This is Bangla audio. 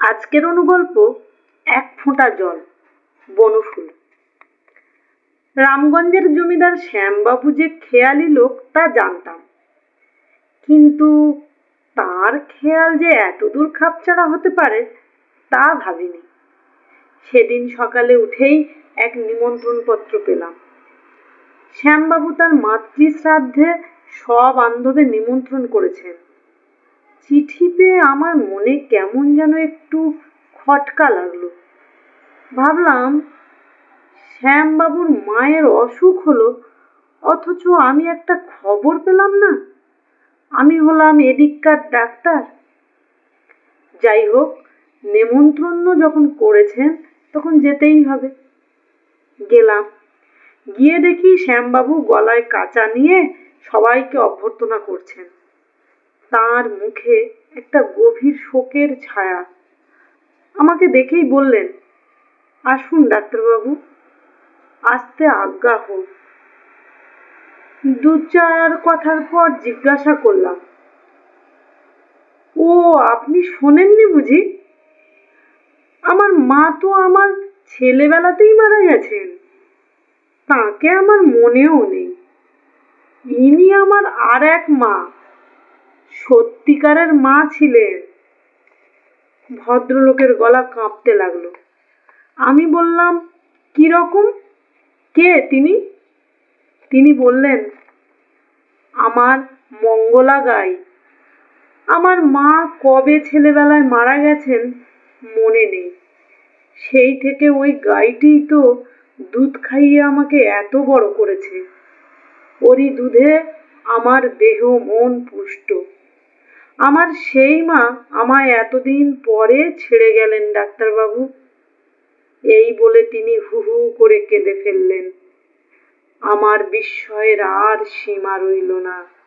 আজকের অনুগল্প, এক ফোঁটা জল, বনফুল। রামগঞ্জের জমিদার শ্যামবাবু যে খেয়ালি লোক, তা জানতাম। কিন্তু তার খেয়াল যে এতদূর খাপছাড়া হতে পারে, তা ভাবিনি। সেদিন সকালে উঠেই এক নিমন্ত্রণ পত্র পেলাম। শ্যামবাবু তার মাতৃশ্রাদ্ধে সব বান্ধবে নিমন্ত্রণ করেছেন। চিঠি পেয়ে আমার মনে কেমন যেন একটু খটকা লাগল। ভাবলাম, শ্যামবাবুর মায়ের অসুখ হলো, অথচ আমি একটা খবর পেলাম না। আমি হলাম এদিককার ডাক্তার। যাই হোক নেমন্ত্রণ যখন করেছেন, তখন যেতেই হবে। গেলাম। গিয়ে দেখি শ্যামবাবু গলায় কাঁচা নিয়ে সবাইকে অভ্যর্থনা করছেন। তার মুখে একটা গভীর শোকের ছায়া। আমাকে দেখেই বললেন, আসুন ডাক্তারবাবু, আসতে আজ্ঞা হোক দু চার কথার পর জিজ্ঞাসা করলাম, ও, আপনি শোনেননি বুঝি? আমার মা তো আমার ছেলেবেলাতেই মারা গেছেন। তাকে আমার মনেও নেই। ইনি আমার আর এক মা। সত্যিকারের মা ছিলেন। ভদ্রলোকের গলা কাঁপতে লাগল। আমি বললাম, কি রকম? কে তিনি? তিনি বললেন, আমার মঙ্গলা গাই আমার মা কবে ছেলেবেলায় মারা গেছেন মনে নেই। সেই থেকে ওই গাইটিই তো দুধ খাইয়ে আমাকে এত বড় করেছে। ওরই দুধে আমার দেহ মন পুষ্ট। আমার সেই মা আমায় এতদিন পরে ছেড়ে গেলেন, ডাক্তারবাবু। এই বলে তিনি হু হু করে কেঁদে ফেললেন। আমার বিস্ময়ের আর সীমা রইল না।